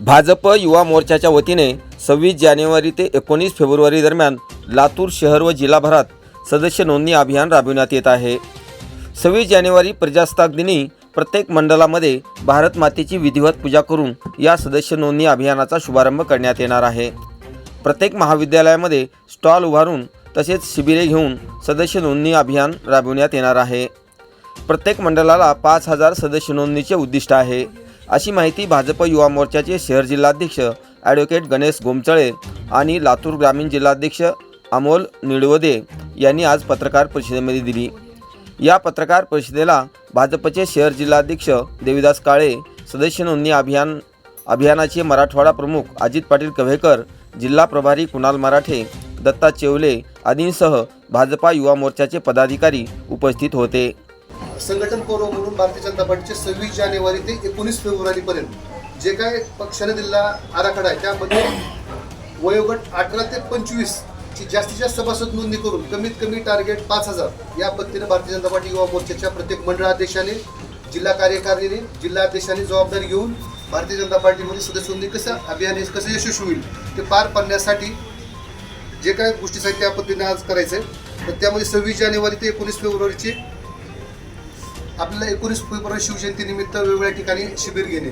भाजप युवा मोर्चाच्या वतीने सव्वीस जानेवारी ते एकोणीस फेब्रुवारी दरम्यान लातूर शहर व जिल्हाभरात सदस्य नोंदणी अभियान राबविण्यात येत आहे. सव्वीस जानेवारी प्रजासत्ताक दिनी प्रत्येक मंडळामध्ये भारत मातेची विधिवत पूजा करून या सदस्य नोंदणी अभियानाचा शुभारंभ करण्यात येणार आहे. प्रत्येक महाविद्यालयामध्ये स्टॉल उभारून तसेच शिबिरे घेऊन सदस्य नोंदणी अभियान राबविण्यात येणार आहे. प्रत्येक मंडळाला पाच हजार सदस्य नोंदणीचे उद्दिष्ट आहे. अशी माहिती भाजप युवा मोर्चाचे शहर जिल्हाध्यक्ष ॲडव्होकेट गणेश गोमचळे आणि लातूर ग्रामीण जिल्हाध्यक्ष अमोल निळवदे यांनी आज पत्रकार परिषदेमध्ये दिली. या पत्रकार परिषदेला भाजपचे शहर जिल्हाध्यक्ष देविदास काळे सदस्य नोंदणी अभियान अभियानाचे मराठवाडा प्रमुख अजित पाटील कव्हेकर जिल्हा प्रभारी कुणाल मराठे दत्ता चेवले आदींसह भाजपा युवा मोर्चाचे पदाधिकारी उपस्थित होते. संघटन पर्व म्हणून भारतीय जनता पार्टीचे सव्वीस जानेवारी ते एकोणीस फेब्रुवारीपर्यंत जे काय पक्षाने दिलेला आराखडा आहे त्यामध्ये वयोगट अठरा ते पंचवीस ची जास्तीत जास्त सभासद नोंदणी करून कमीत कमी टार्गेट पाच हजार या पद्धतीने भारतीय जनता पार्टी युवा मोर्चाच्या प्रत्येक मंडळाध्यक्षाने जिल्हा कार्यकारिणीने जिल्हाध्यक्षांनी जबाबदारी घेऊन भारतीय जनता पार्टीमध्ये सदस्य नोंदणी कसं अभियान कसं यशस्वी होईल ते पार पाडण्यासाठी जे काय गोष्टी आहेत त्या पद्धतीने आज करायचं आहे तर त्यामध्ये सव्वीस जानेवारी ते एकोणीस फेब्रुवारीची आपल्याला एकोणीस फेब्रुवारी शिवजयंतीनिमित्त वेगवेगळ्या ठिकाणी शिबिर घेणे.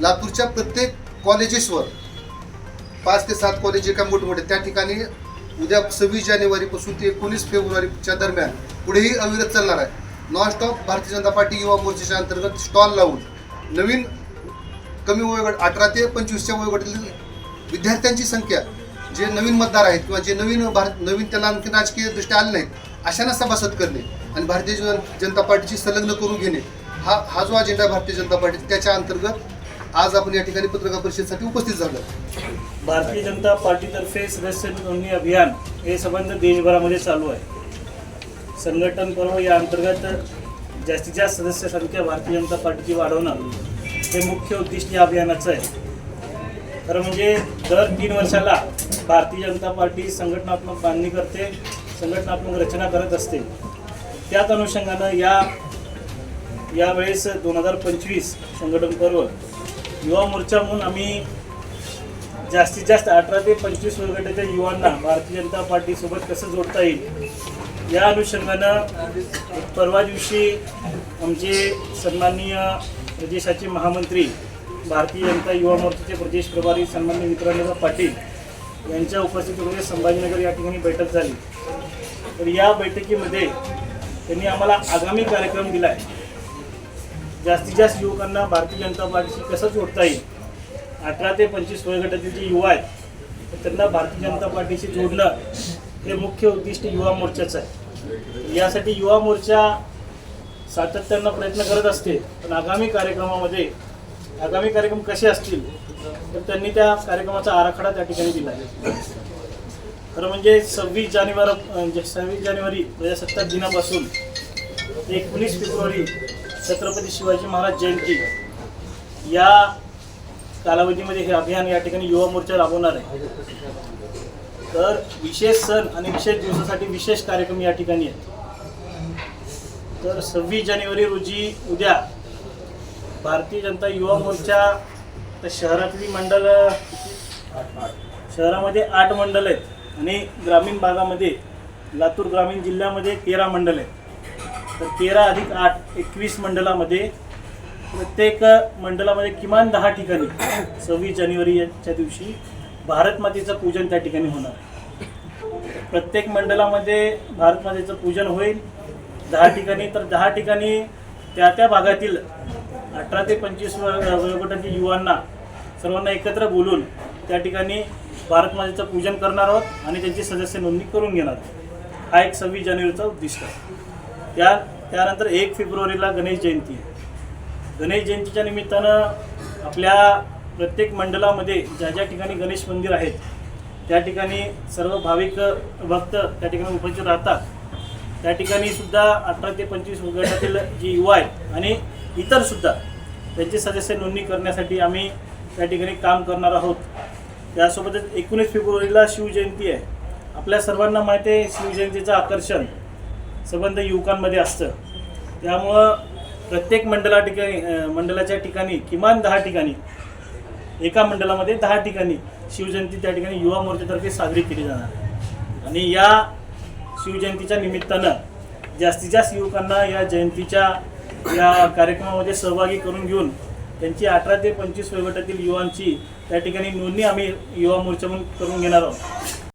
लातूरच्या प्रत्येक कॉलेजेसवर पाच ते सात कॉलेज एका काय मोठमोठे त्या ठिकाणी उद्या सव्वीस जानेवारीपासून ते एकोणीस फेब्रुवारीच्या दरम्यान पुढेही अविरत चालणार आहे. Non stop Bharatiya Janata party युवा मोर्चाच्या अंतर्गत स्टॉल लावून नवीन कमी वयोगट अठरा ते पंचवीसच्या वयोगटातील विद्यार्थ्यांची संख्या जे नवीन मतदार आहेत किंवा जे नवीन भारत नवीन त्याला आणखी राजकीय दृष्ट्या आले नाहीत अशांना सभासद करणे. आणि भारतीय जनता पार्टीची संलग्न करून घेणे हा हा जो अजेंडा भारतीय जनता पार्टी त्याच्या अंतर्गत आज आपण या ठिकाणी पत्रकार परिषदेसाठी उपस्थित झालो. भारतीय जनता पार्टीतर्फे सदस्य नोंदणी अभियान हे संबंध देशभरामध्ये चालू आहे. संघटन पर्व या अंतर्गत जास्तीत जास्त सदस्य संख्या भारतीय जनता पार्टीची वाढवणं हे मुख्य उद्दिष्ट या अभियानाचं आहे. खरं म्हणजे दर तीन वर्षाला भारतीय जनता पार्टी संघटनात्मक बांधणी करते संघटनात्मक रचना करत असते. त्याच अनुषंगानं या यावेळेस दोन हजार पंचवीस संघटन पर्व युवा मोर्चा म्हणून आम्ही जास्तीत जास्त अठरा ते पंचवीस वयोगटाच्या युवांना भारतीय जनता पार्टीसोबत कसं जोडता येईल या अनुषंगानं परवा दिवशी आमचे सन्माननीय प्रदेशाचे महामंत्री भारतीय जनता युवा मोर्चाचे प्रदेश प्रभारी सन्मान्य विक्रांतदादा पाटील यांच्या उपस्थितीमध्ये संभाजीनगर या ठिकाणी बैठक झाली. तर या बैठकीमध्ये त्यांनी आम्हाला आगामी कार्यक्रम दिला आहे जास्तीत जास्त युवकांना भारतीय जनता पार्टीशी कसं जोडता येईल? अठरा ते पंचवीस वयोगटातील जे युवा आहेत तर त्यांना भारतीय जनता पार्टीशी जोडणं हे मुख्य उद्दिष्ट युवा मोर्चाचं आहे. यासाठी युवा मोर्चा सातत्यानं प्रयत्न करत असते पण आगामी कार्यक्रमामध्ये आगामी कार्यक्रम कसे असतील तर त्यांनी त्या कार्यक्रमाचा आराखडा त्या ठिकाणी दिला आहे खरं म्हणजे सव्वीस जानेवारी म्हणजे सव्वीस जानेवारी प्रजासत्ताक दिनापासून एकोणीस फेब्रुवारी छत्रपती शिवाजी महाराज जयंती या कालावधीमध्ये हे अभियान या ठिकाणी युवा मोर्चा राबवणार आहे. तर विशेष सण आणि विशेष दिवसासाठी विशेष कार्यक्रम या ठिकाणी आहेत. तर सव्वीस जानेवारी रोजी उद्या भारतीय जनता युवा मोर्चा तर शहरातली मंडळ शहरामध्ये आठ मंडळ आहेत. आणि ग्रामीण भागामध्ये लातूर ग्रामीण जिल्ह्यामध्ये तेरा मंडळ आहेत तर तेरा अधिक आठ एकवीस मंडळामध्ये प्रत्येक मंडळामध्ये किमान दहा ठिकाणी सव्वीस जानेवारीच्या दिवशी भारत मातेचं पूजन त्या ठिकाणी होणार आहे. प्रत्येक मंडळामध्ये भारत मातेचं पूजन होईल दहा ठिकाणी तर दहा ठिकाणी त्या त्या भागातील अठरा ते पंचवीस वयोगटातील युवांना सर्वांना एकत्र बोलून त्या ठिकाणी भारत मातेचं पूजन करणार आहोत आणि त्यांची सदस्य नोंदणी करून घेणार आहोत. हा एक सव्वीस जानेवारीचा उद्दिष्ट आहे. त्या त्यानंतर एक फेब्रुवारीला गणेश जयंती. आहे गणेश जयंतीच्या निमित्तानं आपल्या प्रत्येक मंडळामध्ये ज्या ज्या ठिकाणी गणेश मंदिर आहेत त्या ठिकाणी सर्व भाविक भक्त त्या ठिकाणी उपस्थित राहतात. त्या ठिकाणी सुद्धा अठरा ते पंचवीस गटातील जी युवा आहेत आणि इतर सुद्धा त्यांची सदस्य नोंदणी करण्यासाठी आम्ही त्या ठिकाणी काम करणार आहोत. त्यासोबतच एकोणीस फेब्रुवारीला शिवजयंती आहे. आपल्या सर्वांना माहिती आहे शिवजयंतीचं आकर्षण संबंध युवकांमध्ये असतं. त्यामुळं प्रत्येक मंडला ठिकाणी मंडळाच्या ठिकाणी किमान दहा ठिकाणी एका मंडळामध्ये दहा ठिकाणी शिवजयंती त्या ठिकाणी युवा मोर्चातर्फे साजरी केली जाणार आहे. आणि या शिवजयंतीच्या निमित्तानं जास्तीत जास्त युवकांना या जयंतीच्या या कार्यक्रमामध्ये सहभागी करून घेऊन त्यांची अठरा ते पंचवीस वयोगटातील युवांची त्या ठिकाणी नोंदणी आम्ही युवा मोर्चा म्हणून करून घेणार आहोत.